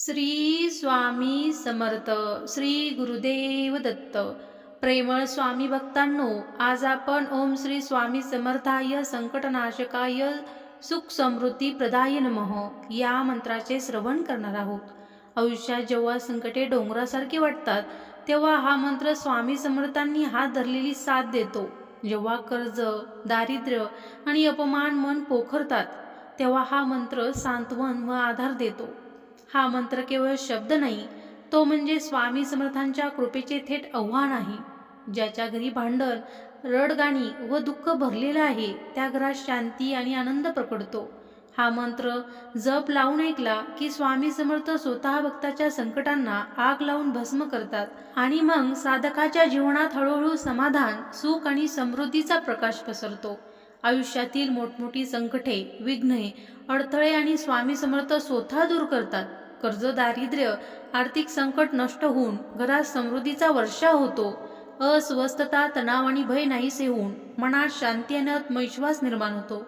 श्री स्वामी समर्थ श्री गुरुदेव दत्त. प्रेमळ स्वामी भक्तांनो आज आपण ओम श्री स्वामी समर्थाय संकटनाशकाय सुख समृद्धी प्रदाय नमः या मंत्राचे श्रवण करणार आहोत. आयुष्यात जेव्हा संकटे डोंगरासारखे वाटतात तेव्हा हा मंत्र स्वामी समर्थांनी हात धरलेली साथ देतो. जेव्हा कर्ज दारिद्र्य आणि अपमान मन पोखरतात तेव्हा हा मंत्र सांत्वन व आधार देतो. हा मंत्र केवळ शब्द नाही तो म्हणजे स्वामी समर्थांच्या कृपेचे थेट आव्हान आहे. ज्याच्या घरी भांडण रडगाणी व दुःख भरलेलं आहे त्या घरात शांती आणि आनंद प्रकडतो हा मंत्र जप लावून ऐकला की स्वामी समर्थ स्वतः भक्ताच्या संकटांना आग लावून भस्म करतात आणि मग साधकाच्या जीवनात हळूहळू समाधान सुख आणि समृद्धीचा प्रकाश पसरतो. आयुष्यातील मोठमोठी संकटे विघ्ने अडथळे आणि स्वामी समर्थ स्वतः दूर करतात. कर्ज दारिद्र्य आर्थिक संकट नष्ट होऊन घरात समृद्धीचा वर्षा होतो. अस्वस्थता तणाव आणि भय नाहीसे होऊन मनात शांती आणि आत्मविश्वास निर्माण होतो.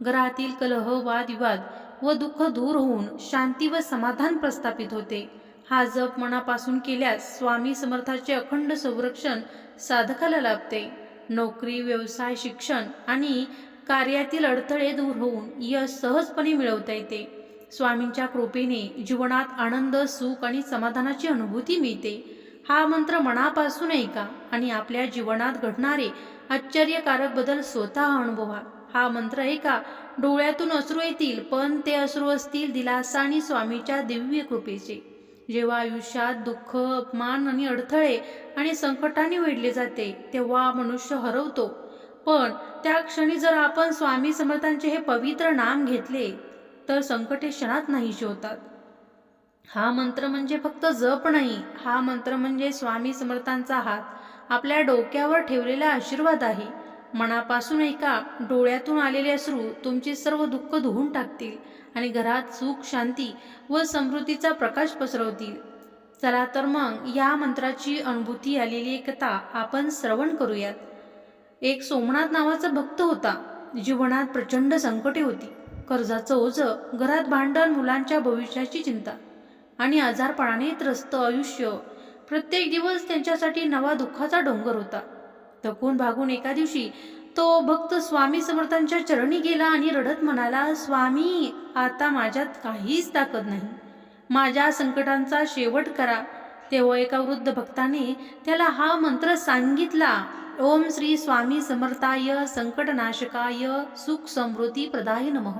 घरातील कलह वादविवाद व दुःख दूर होऊन शांती व समाधान प्रस्थापित होते. हा जप मनापासून केल्यास स्वामी समर्थाचे अखंड संरक्षण साधकाला लाभते. नोकरी व्यवसाय शिक्षण आणि कार्यातील अडथळे दूर होऊन यश सहजपणे मिळवता येते. स्वामींच्या कृपेने जीवनात आनंद सुख आणि समाधानाची अनुभूती मिळते. हा मंत्र मनापासून ऐका आणि आपल्या जीवनात घडणारे आश्चर्यकारक बदल स्वतः अनुभवा. हा मंत्र ऐका डोळ्यातून अश्रू येतील पण ते अश्रू असतील दिलासा आणि स्वामीच्या दिव्य कृपेचे. जेव्हा आयुष्यात दुःख अपमान आणि अडथळे आणि संकटाने वेढले जाते तेव्हा मनुष्य हरवतो. पण त्या क्षणी जर आपण स्वामी समर्थांचे हे पवित्र नाम घेतले तर संकटे क्षणात नाहीशी होतात. हा मंत्र म्हणजे फक्त जप नाही हा मंत्र म्हणजे स्वामी समर्थांचा हात आपल्या डोक्यावर ठेवलेला आशीर्वाद आहे. मनापासून ऐका डोळ्यातून आलेले अश्रू तुमचे सर्व दुःख धुवून टाकतील. आणि घरात सुख शांती व समृद्धीचा प्रकाश पसरवतील. चला तर मग या मंत्राची अनुभूती आलेली कथा आपण श्रवण करूयात. एक सोमनाथ नावाचा भक्त होता जीवनात प्रचंड संकटे होती. कर्जाचं ओझं घरात भांडण मुलांच्या भविष्याची चिंता आणि आजारपणाने त्रस्त आयुष्य. प्रत्येक दिवस त्यांच्यासाठी नवा दुःखाचा डोंगर होता. थकून भागून एका दिवशी तो भक्त स्वामी समर्थांच्या चरणी गेला आणि रडत म्हणाला स्वामी आता माझ्यात काहीच ताकद नाही. माझ्या संकटांचा शेवट करा. तेव्हा एका वृद्ध भक्ताने त्याला हा मंत्र सांगितला ओम श्री स्वामी समर्थाय संकटनाशकाय सुख समृद्धी प्रदाय नमः.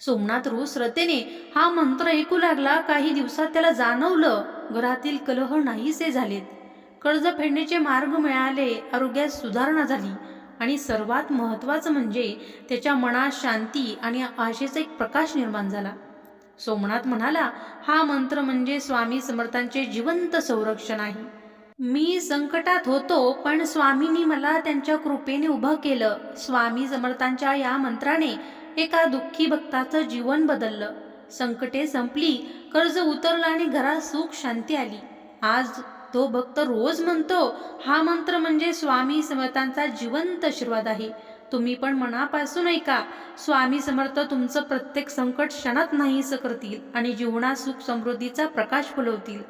सोमनाथ रू श्रद्धेने हा मंत्र ऐकू लागला. काही दिवसात त्याला जाणवलं घरातील कलह नाहीसे झालेत. कर्ज फेडण्याचे मार्ग मिळाले आरोग्यात सुधारणा झाली. आणि सर्वात महत्त्वाचं म्हणजे त्याच्या मनात शांती आणि आशेचा एक प्रकाश निर्माण झाला. सोमनाथ म्हणाला हा मंत्र म्हणजे स्वामी समर्थांचे जिवंत संरक्षण आहे. मी संकटात होतो पण स्वामींनी मला त्यांच्या कृपेने उभं केलं. स्वामी समर्थांच्या या मंत्राने एका दुःखी भक्ताचं जीवन बदललं. संकटे संपली कर्ज उतरलं आणि घरात सुख शांती आली. आज तो भक्त रोज म्हणतो हा मंत्र म्हणजे स्वामी समर्थांचा जिवंत आशीर्वाद आहे. तुम्ही पण मनापासून ऐका. स्वामी समर्थ तुमचं प्रत्येक संकट क्षणात नाहीसं करतील आणि जीवनात सुख समृद्धीचा प्रकाश फुलवतील.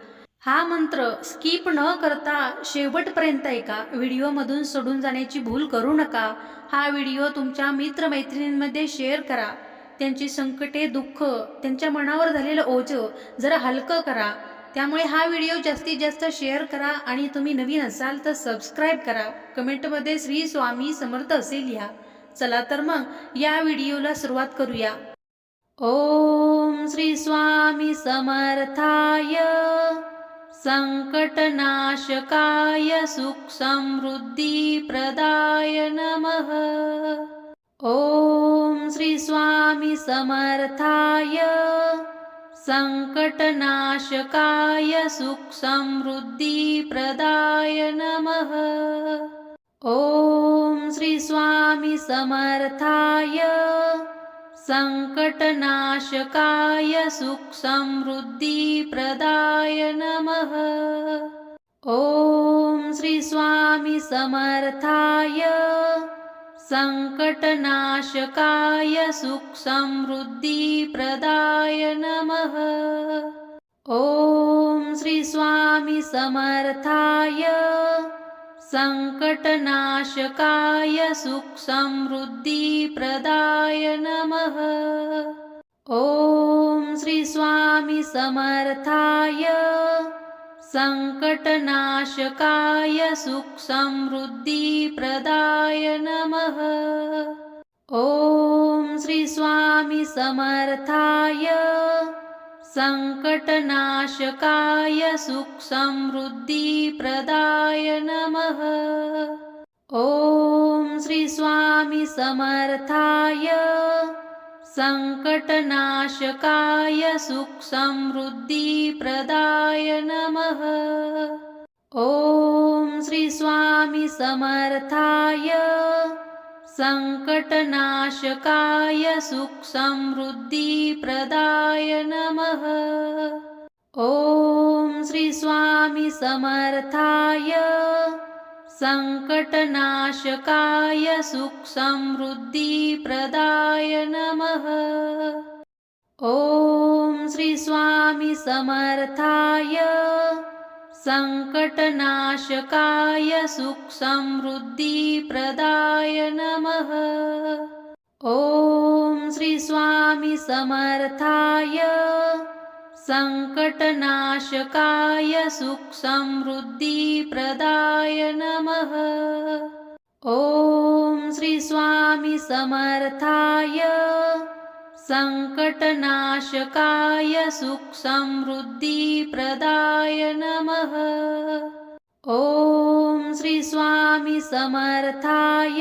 हा मंत्र स्किप न करता शेवटपर्यंत ऐका. व्हिडिओमधून सोडून जाण्याची भूल करू नका. हा व्हिडिओ तुमच्या मित्रमैत्रिणींमध्ये शेअर करा. त्यांची संकटे दुःख त्यांच्या मनावर झालेलं ओझं जरा हलकं करा. त्यामुळे हा व्हिडिओ जास्तीत जास्त शेअर करा आणि तुम्ही नवीन असाल तर सबस्क्राईब करा. कमेंटमध्ये श्री स्वामी समर्थ असे लिहा. चला तर मग या व्हिडिओला सुरुवात करूया. ओम श्री स्वामी समर्थाय. संकटनाशकाय सुखसमृद्धिप्रदाय नमः. ओम श्री स्वामी समर्थाय. संकटनाशकाय सुखसमृद्धिप्रदाय नमः। ॐ श्री समर्थाय संकटनाशकाय सुखसमृद्धिप्रदाय नमः। ॐ श्री स्वामी समर्थाय सङ्कटनाशकाय सुखसमृद्धिप्रदाय नमः। ॐ श्री स्वामी समर्थाय सङ्कटनाशकाय सुखसमृद्धिप्रदाय नमः। ॐ श्री स्वामी समर्थाय सङ्कटनाशकाय सुखसमृद्धिप्रदाय नमः। ॐ श्री स्वामी समर्थाय सङ्कटनाशकाय सुखसमृद्धिप्रदाय नमः। ॐ श्री स्वामी समर्थाय सङ्कटनाशकाय सुखसमृद्धिप्रदाय नमः। ॐ श्री स्वामी समर्थाय सङ्कटनाशकाय सुखसमृद्धिप्रदाय नमः। ॐ श्री स्वामी समर्थाय सङ्कटनाशकाय सुखसमृद्धिप्रदाय नमः। ॐ श्री स्वामी समर्थाय सङ्कटनाशकाय सुखसमृद्धिप्रदाय नमः। ॐ श्री स्वामी समर्थाय सङ्कटनाशकाय सुखसमृद्धिप्रदाय नमः। ॐ श्री स्वामी समर्थाय सङ्कटनाशकाय सुखसमृद्धिप्रदाय नमः। ॐ श्री स्वामी समर्थाय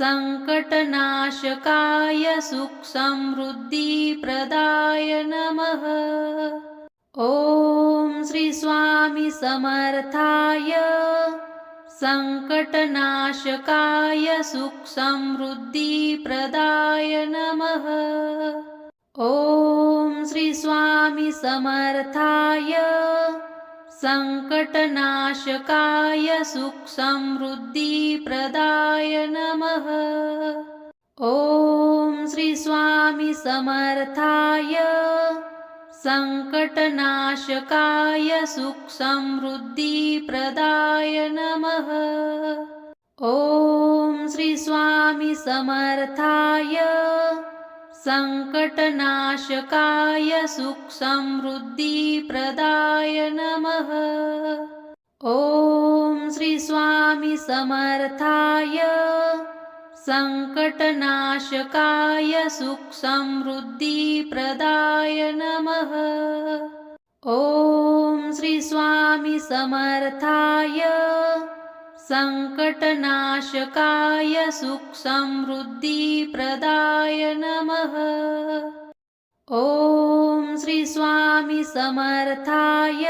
सङ्कटनाशकाय सुखसमृद्धिप्रदाय नमः। ॐ श्री स्वामी समर्थाय सङ्कटनाशकाय सुखसमृद्धिप्रदाय नमः। ॐ श्री स्वामी समर्थाय सङ्कटनाशकाय सुखसमृद्धिप्रदाय नमः। ॐ श्री स्वामी समर्थाय सङ्कटनाशकाय सुखसमृद्धिप्रदाय नमः। ॐ श्री स्वामी समर्थाय सङ्कटनाशकाय सुखसमृद्धिप्रदाय नमः। ॐ श्री स्वामी समर्थाय सङ्कटनाशकाय सुखसमृद्धिप्रदाय नमः। ॐ श्री स्वामी समर्थाय सङ्कटनाशकाय सुखसमृद्धिप्रदाय नमः। ॐ श्री स्वामी समर्थाय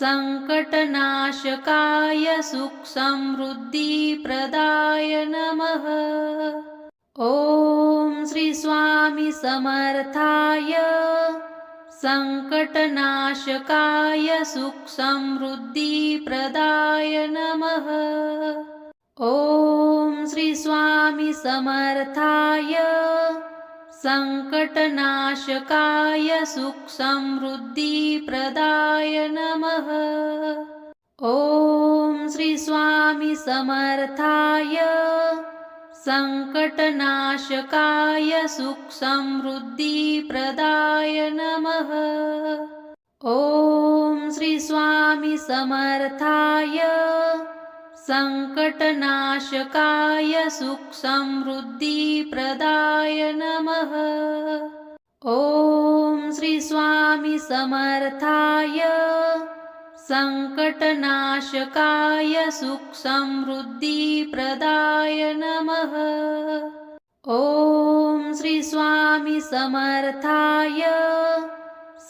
सङ्कटनाशकाय सुखसमृद्धिप्रदाय नमः। ॐ श्री स्वामी समर्थाय सङ्कटनाशकाय सुखसमृद्धिप्रदाय नमः। ॐ श्री स्वामी समर्थाय सङ्कटनाशकाय सुखसमृद्धिप्रदाय नमः। ॐ श्री स्वामी समर्थाय सङ्कटनाशकाय सुखसमृद्धिप्रदाय नमः। ॐ श्री स्वामी समर्थाय सङ्कटनाशकाय सुखसमृद्धिप्रदाय नमः। ॐ श्री स्वामी समर्थाय सङ्कटनाशकाय सुखसमृद्धिप्रदाय नमः। ॐ श्री स्वामी समर्थाय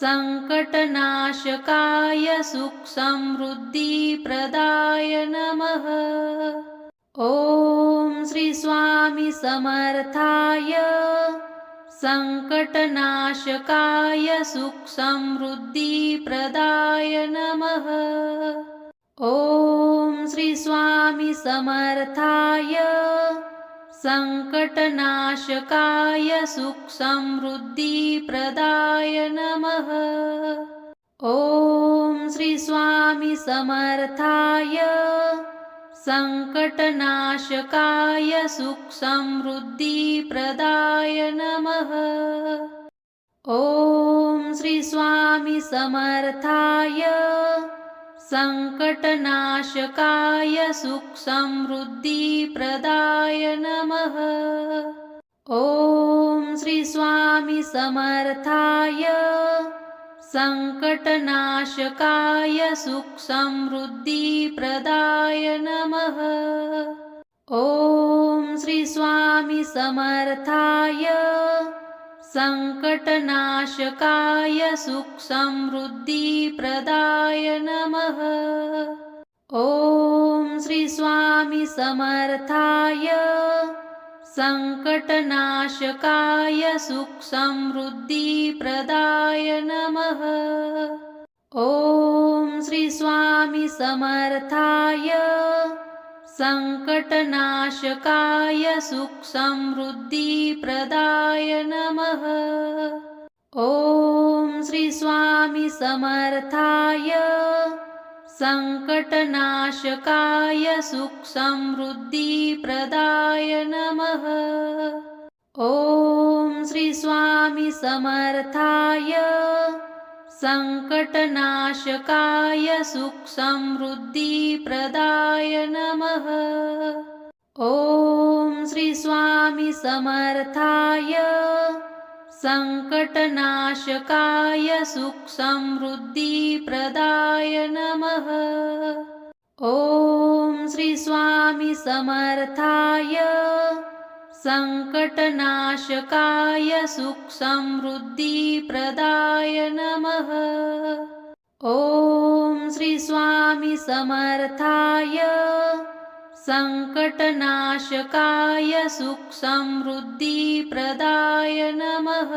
सङ्कटनाशकाय सुखसमृद्धिप्रदाय नमः। ॐ श्री स्वामी समर्थाय सङ्कटनाशकाय सुखसमृद्धिप्रदाय नमः। ॐ श्री स्वामी समर्थाय सङ्कटनाशकाय सुखसमृद्धिप्रदाय नमः। ॐ श्री स्वामी समर्थाय सङ्कटनाशकाय सुखसमृद्धिप्रदाय नमः। ॐ श्री स्वामी समर्थाय सङ्कटनाशकाय सुखसमृद्धिप्रदाय नमः। ॐ श्री स्वामी समर्थाय सङ्कटनाशकाय सुखसमृद्धिप्रदाय नमः। ॐ श्री स्वामी समर्थाय सङ्कटनाशकाय सुखसमृद्धिप्रदाय नमः। ॐ श्री स्वामी समर्थाय सङ्कटनाशकाय सुखसमृद्धिप्रदाय नमः। ॐ श्री स्वामी समर्थाय सङ्कटनाशकाय सुखसमृद्धिप्रदाय नमः। ॐ श्री स्वामी समर्थाय सङ्कटनाशकाय सुखसमृद्धिप्रदाय नमः। ॐ श्री स्वामी समर्थाय सङ्कटनाशकाय सुखसमृद्धिप्रदाय नमः। ॐ श्री स्वामी समर्थाय सङ्कटनाशकाय सुखसमृद्धिप्रदाय नमः। ॐ श्री समर्थाय सङ्कटनाशकाय सुखसमृद्धिप्रदाय नमः। ॐ श्री स्वामी समर्थाय सङ्कटनाशकाय सुखसमृद्धिप्रदाय नमः।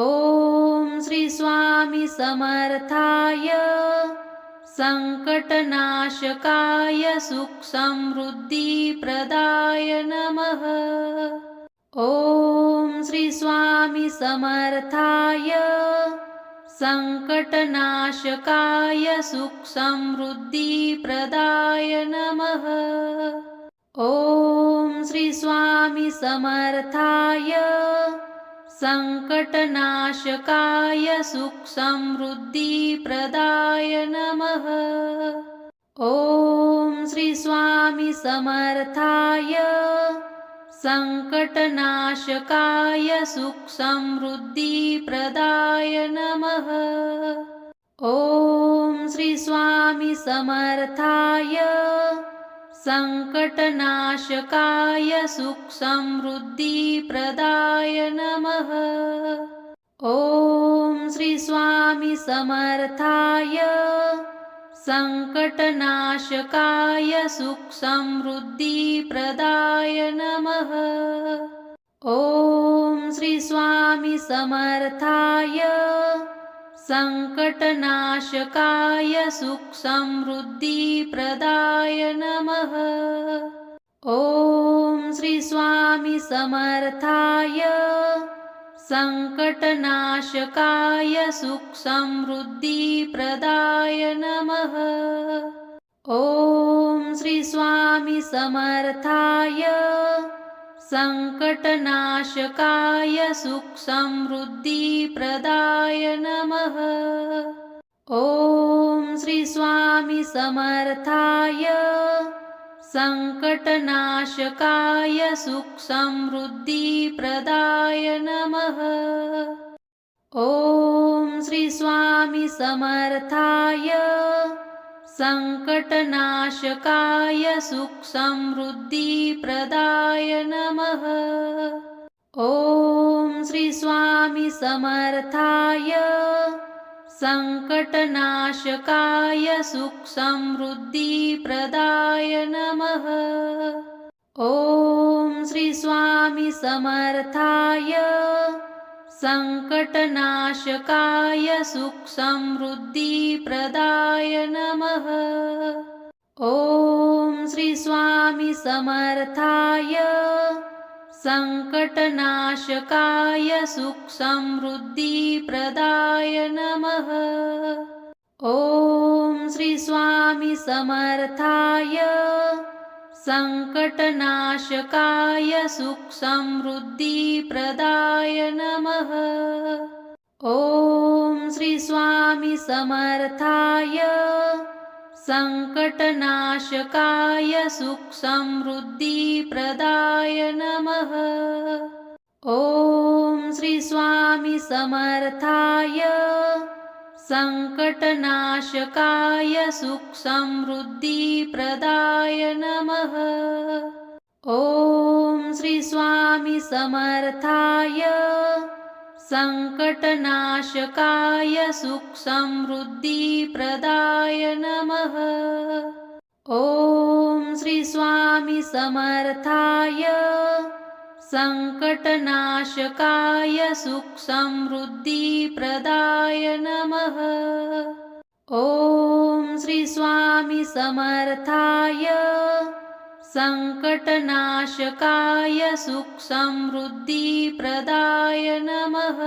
ॐ श्री स्वामी समर्थाय सङ्कटनाशकाय सुखसमृद्धिप्रदाय नमः। ॐ श्री स्वामी समर्थाय सङ्कटनाशकाय सुखसमृद्धिप्रदाय नमः। ॐ श्री स्वामी समर्थाय सङ्कटनाशकाय सुखसमृद्धिप्रदाय नमः। ॐ श्री स्वामी समर्थाय सङ्कटनाशकाय सुखसमृद्धिप्रदाय नमः। ॐ श्री स्वामी समर्थाय सङ्कटनाशकाय सुखसमृद्धिप्रदाय नमः। ॐ श्री स्वामी समर्थाय सङ्कटनाशकाय सुखसमृद्धिप्रदाय नमः। ॐ श्री समर्थाय सङ्कटनाशकाय सुखसमृद्धिप्रदाय नमः। ॐ श्री समर्थाय सङ्कटनाशकाय सुखसमृद्धिप्रदाय नमः। ॐ श्री स्वामी समर्थाय सङ्कटनाशकाय सुखसमृद्धिप्रदाय नमः। ॐ श्री स्वामी समर्थाय सङ्कटनाशकाय सुखसमृद्धिप्रदाय नमः। ॐ श्री स्वामी समर्थाय सङ्कटनाशकाय सुखसमृद्धिप्रदाय नमः। ॐ श्री स्वामी समर्थाय सङ्कटनाशकाय सुखसमृद्धिप्रदाय नमः। ॐ श्री स्वामी समर्थाय सङ्कटनाशकाय सुखसमृद्धिप्रदाय नमः। ॐ श्री स्वामी समर्थाय सङ्कटनाशकाय सुखसमृद्धिप्रदाय नमः। ॐ श्री स्वामी समर्थाय सङ्कटनाशकाय सुखसमृद्धिप्रदाय नमः। ॐ श्री स्वामी समर्थाय सङ्कटनाशकाय सुखसमृद्धिप्रदाय नमः। ॐ श्री स्वामी समर्थाय सङ्कटनाशकाय सुखसमृद्धिप्रदाय नमः। ॐ श्री स्वामी समर्थाय सङ्कटनाशकाय सुखसमृद्धिप्रदाय नमः। ॐ श्री स्वामी समर्थाय सङ्कटनाशकाय सुखसमृद्धिप्रदाय नमः। ॐ श्री स्वामी समर्थाय सङ्कटनाशकाय सुखसमृद्धिप्रदाय नमः।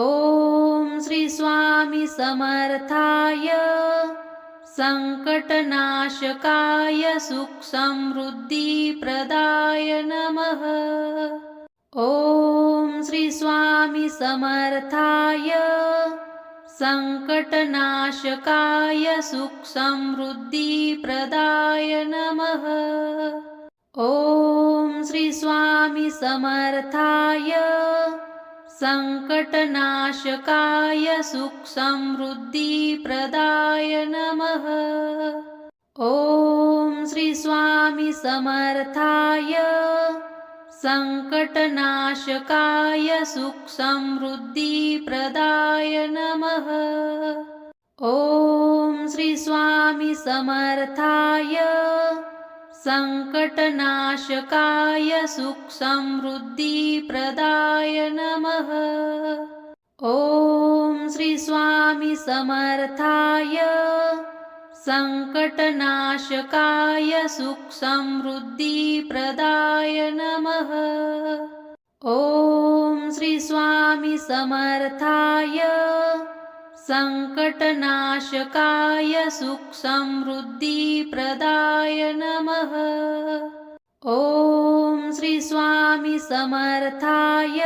ॐ श्री स्वामी समर्थाय सङ्कटनाशकाय सुखसमृद्धिप्रदाय नमः। ॐ श्री स्वामी समर्थाय सङ्कटनाशकाय सुखसमृद्धिप्रदाय नमः। ॐ श्री स्वामी समर्थाय सङ्कटनाशकाय सुखसमृद्धिप्रदाय नमः। ॐ श्री स्वामी समर्थाय सङ्कटनाशकाय सुखसमृद्धिप्रदाय नमः। ॐ श्री समर्थाय सङ्कटनाशकाय सुखसमृद्धिप्रदाय नमः। ॐ श्री समर्थाय सङ्कटनाशकाय सुखसमृद्धिप्रदाय नमः। ॐ श्री स्वामी समर्थाय सङ्कटनाशकाय सुखसमृद्धिप्रदाय नमः। ॐ श्री स्वामी समर्थाय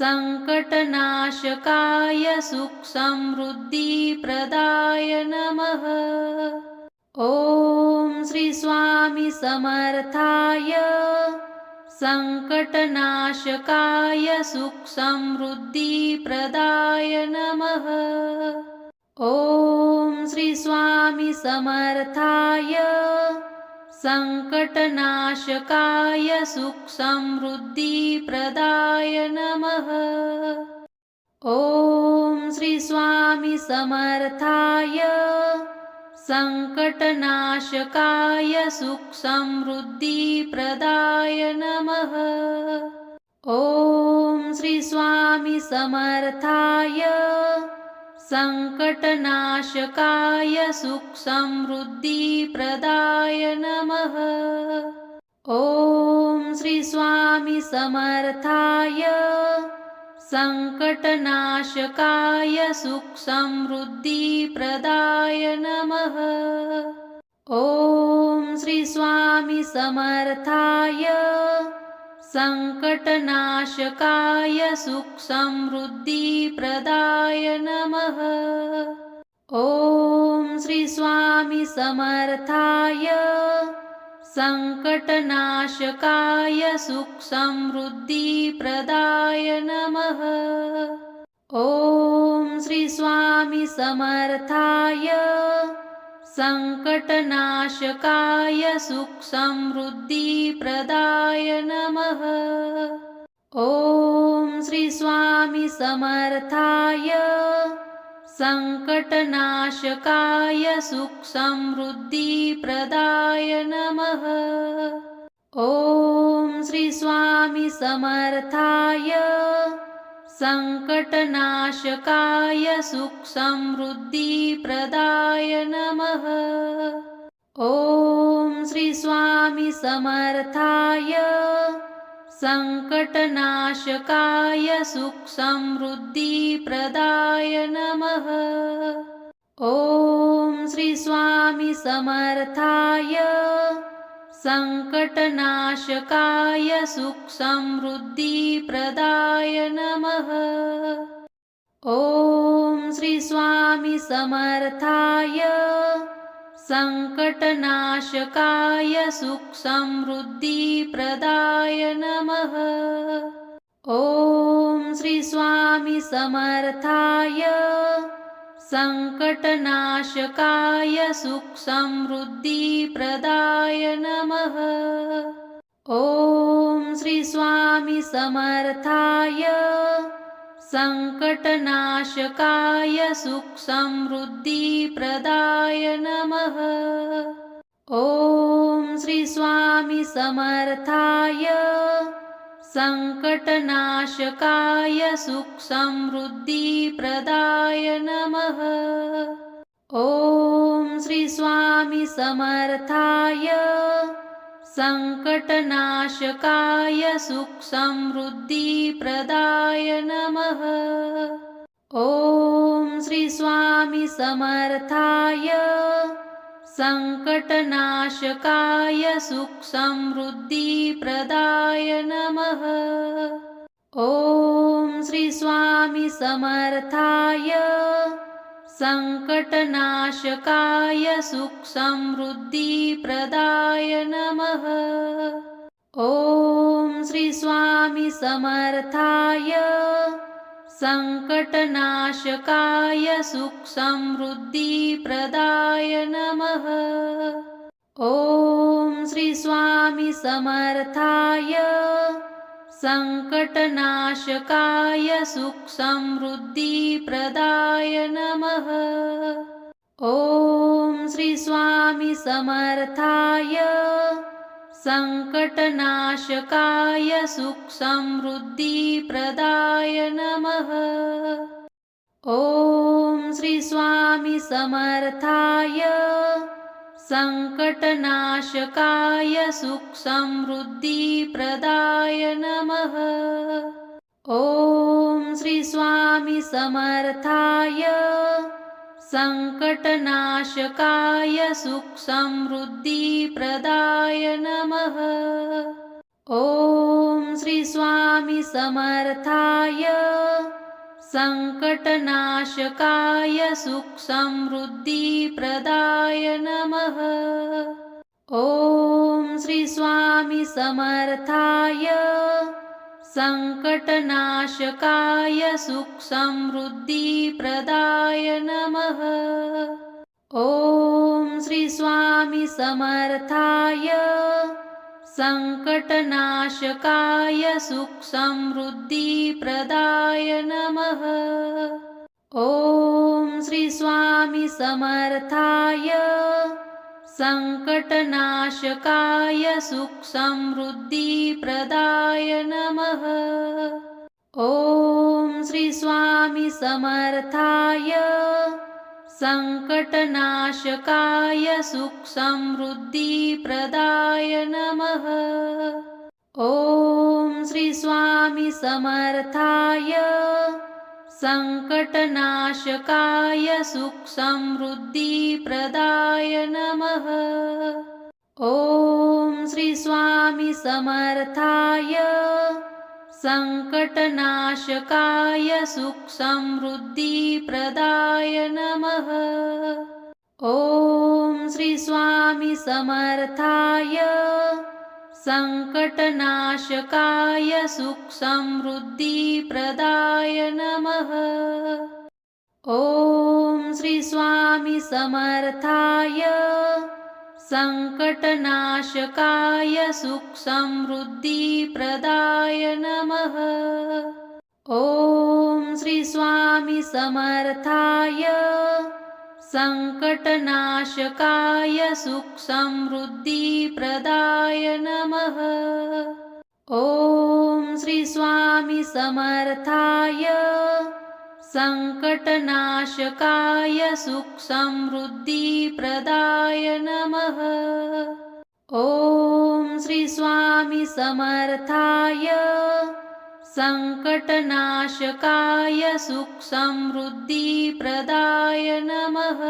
सङ्कटनाशकाय सुखसमृद्धिप्रदाय नमः। ॐ श्री स्वामी समर्थाय सङ्कटनाशकाय सुखसमृद्धिप्रदाय नमः। ॐ श्री स्वामी समर्थाय सङ्कटनाशकाय सुखसमृद्धिप्रदाय नमः। ॐ श्री स्वामी समर्थाय सङ्कटनाशकाय सुखसमृद्धिप्रदाय नमः। ॐ श्री स्वामी समर्थाय सङ्कटनाशकाय सुखसमृद्धिप्रदाय नमः। ॐ श्री स्वामी समर्थाय सङ्कटनाशकाय सुखसमृद्धिप्रदाय नमः। ॐ श्री स्वामी समर्थाय सङ्कटनाशकाय सुखसमृद्धिप्रदाय नमः। ॐ श्री स्वामी समर्थाय सङ्कटनाशकाय सुखसमृद्धिप्रदाय नमः। ॐ श्री समर्थाय सङ्कटनाशकाय सुखसमृद्धिप्रदाय नमः। ॐ श्री स्वामी समर्थाय सङ्कटनाशकाय सुखसमृद्धिप्रदाय नमः। ॐ श्री स्वामी समर्थाय सङ्कटनाशकाय सुखसमृद्धिप्रदाय नमः। ॐ श्री स्वामी समर्थाय सङ्कटनाशकाय सुखसमृद्धिप्रदाय नमः। ॐ श्री स्वामी समर्थाय सङ्कटनाशकाय सुखसमृद्धिप्रदाय नमः। ॐ श्री स्वामी समर्थाय सङ्कटनाशकाय सुखसमृद्धिप्रदाय नमः। ॐ श्री स्वामी समर्थाय सङ्कटनाशकाय सुखसमृद्धिप्रदाय नमः। ॐ श्री स्वामी समर्थाय सङ्कटनाशकाय सुखसमृद्धिप्रदाय नमः। ॐ श्री स्वामी समर्थाय सङ्कटनाशकाय सुखसमृद्धिप्रदाय नमः। ॐ श्री समर्थाय सङ्कटनाशकाय सुखसमृद्धिप्रदाय नमः। ॐ श्री स्वामी समर्थाय सङ्कटनाशकाय सुखसमृद्धिप्रदाय नमः। ॐ श्री स्वामी समर्थाय सङ्कटनाशकाय सुखसमृद्धिप्रदाय नमः। ॐ श्री स्वामी समर्थाय सङ्कटनाशकाय सुखसमृद्धिप्रदाय नमः। ॐ श्री स्वामी समर्थाय सङ्कटनाशकाय सुखसमृद्धिप्रदाय नमः। ॐ श्री स्वामी समर्थाय सङ्कटनाशकाय सुखसमृद्धिप्रदाय नमः। ॐ श्री स्वामी समर्थाय सङ्कटनाशकाय सुखसमृद्धिप्रदाय नमः। ॐ श्री स्वामी समर्थाय सङ्कटनाशकाय सुखसमृद्धिप्रदाय नमः। ॐ श्री स्वामी समर्थाय सङ्कटनाशकाय सुखसमृद्धिप्रदाय नमः। ॐ श्री स्वामी समर्थाय सङ्कटनाशकाय सुखसमृद्धिप्रदाय नमः। ॐ श्री स्वामी समर्थाय सङ्कटनाशकाय सुखसमृद्धिप्रदाय नमः। ॐ श्री स्वामी समर्थाय सङ्कटनाशकाय सुखसमृद्धिप्रदाय नमः। ॐ श्री स्वामी समर्थाय सङ्कटनाशकाय सुखसमृद्धिप्रदाय नमः। ॐ श्री स्वामी समर्थाय सङ्कटनाशकाय सुखसमृद्धिप्रदाय नमः। ॐ श्री स्वामी समर्थाय सङ्कटनाशकाय सुखसमृद्धिप्रदाय नमः। ॐ श्री स्वामी समर्थाय सङ्कटनाशकाय सुखसमृद्धिप्रदाय नमः। ॐ श्री स्वामी समर्थाय सङ्कटनाशकाय सुखसमृद्धिप्रदाय नमः। ॐ श्री स्वामी समर्थाय सङ्कटनाशकाय सुखसमृद्धिप्रदाय नमः। ॐ श्री स्वामी समर्थाय सङ्कटनाशकाय सुखसमृद्धिप्रदाय नमः। ॐ श्री स्वामी समर्थाय सङ्कटनाशकाय सुखसमृद्धिप्रदाय नमः।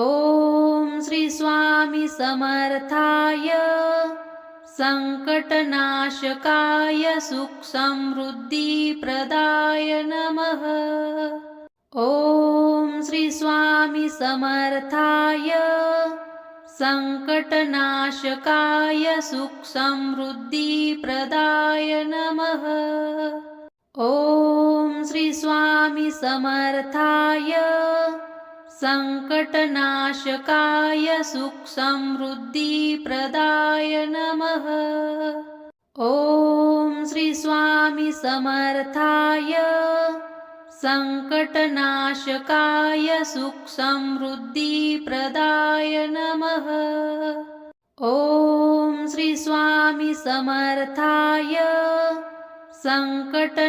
ॐ श्री स्वामी समर्थाय सङ्कटनाशकाय सुखसमृद्धिप्रदाय नमः। ॐ श्री स्वामी समर्थाय सङ्कटनाशकाय सुखसमृद्धिप्रदाय नमः। ॐ श्री स्वामी समर्थाय सङ्कटनाशकाय सुखसमृद्धिप्रदाय नमः। ॐ श्री स्वामी समर्थाय सङ्कटनाशकाय सुखसमृद्धिप्रदाय नमः। ॐ श्री स्वामी समर्थाय सङ्कटनाशकाय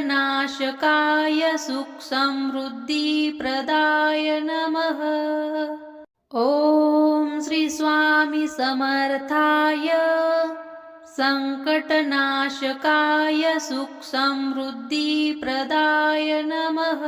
सुखसमृद्धिप्रदाय नमः। ॐ श्री स्वामी समर्थाय सङ्कटनाशकाय सुखसमृद्धिप्रदाय नमः